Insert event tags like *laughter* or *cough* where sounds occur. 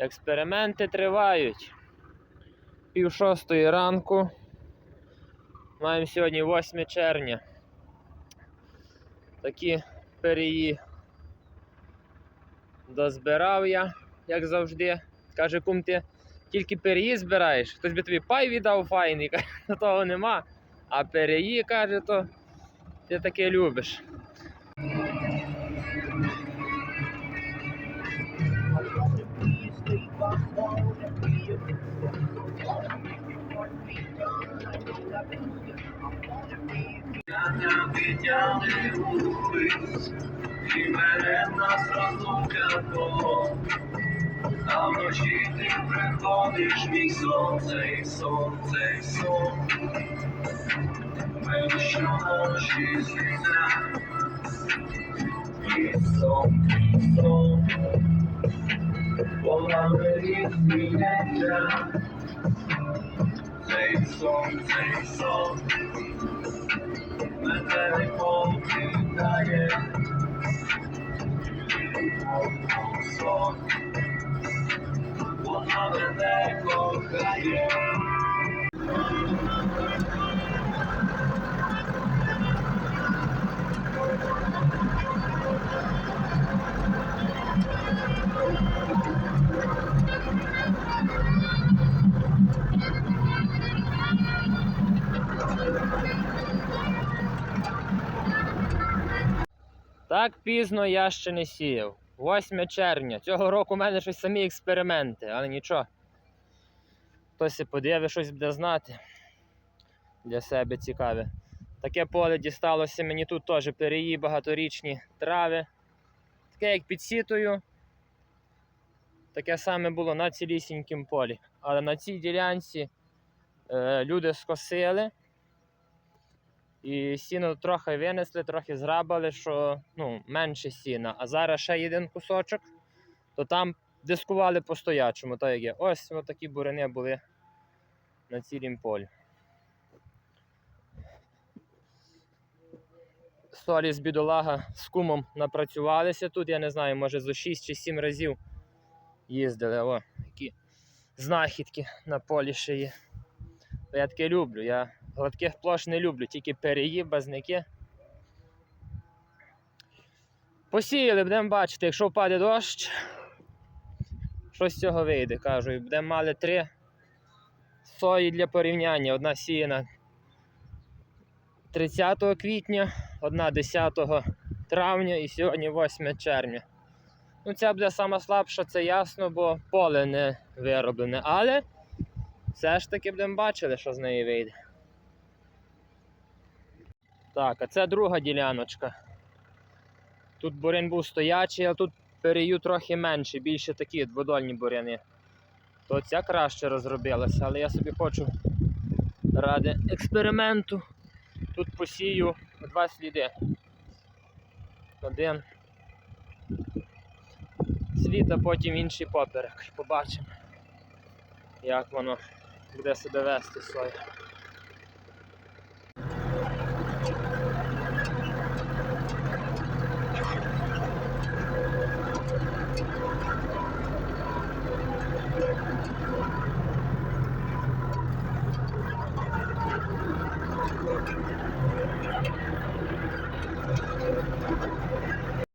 Експерименти тривають. Пів шостої ранку. Маємо сьогодні 8 червня. Такі переї дозбирав я, як завжди. Каже, кум, ти тільки переї збираєш. Хтось би тобі пай віддав файний, *laughs* каже, того нема. А переї, каже, то ти таке любиш. Підняли увесь, і бере нас розлука того. А вночі ти приходиш, мій сон, цей сон, цей сон. Ми щоночі сліза, і сон, і сон. Полавері змінення, цей сон, цей сон. Мене не покидає, сон. Вона мене кохає. Так пізно я ще не сіяв. 8 червня. Цього року у мене щось самі експерименти, але нічого. Хтось і подивить, щось буде знати. Для себе цікаве. Таке поле дісталося мені тут теж переї, багаторічні трави. Таке як під сітою. Таке саме було на цілісінькім полі. Але на цій ділянці е, люди скосили. І сіно трохи винесли, трохи зрабали, що ну, менше сіна. А зараз ще один кусочок, то там дискували по стоячому, так як є. Ось такі бурини були на цілім полі. Солі з бідолага з кумом напрацювалися тут, я не знаю, може зо 6 чи 7 разів їздили. О, які знахідки на полі ще є. Я таке люблю. Я гладких площ не люблю, тільки переї, базники. Посіяли, будемо бачити, якщо впаде дощ, що з цього вийде, кажу. Будемо мали три сої для порівняння. Одна сіяна 30 квітня, одна 10 травня і сьогодні 8 червня. Ну, ця буде сама слабша, це ясно, бо поле не вироблене. Але все ж таки будемо бачити, що з неї вийде. Так, а це друга діляночка. Тут бурян був стоячий, а тут перею трохи менше, більше такі дводольні буряни. То ця краще розробилася, але я собі хочу ради експерименту. Тут посію два сліди. Один слід, а потім інший поперек. Побачимо, як воно буде себе вести соя.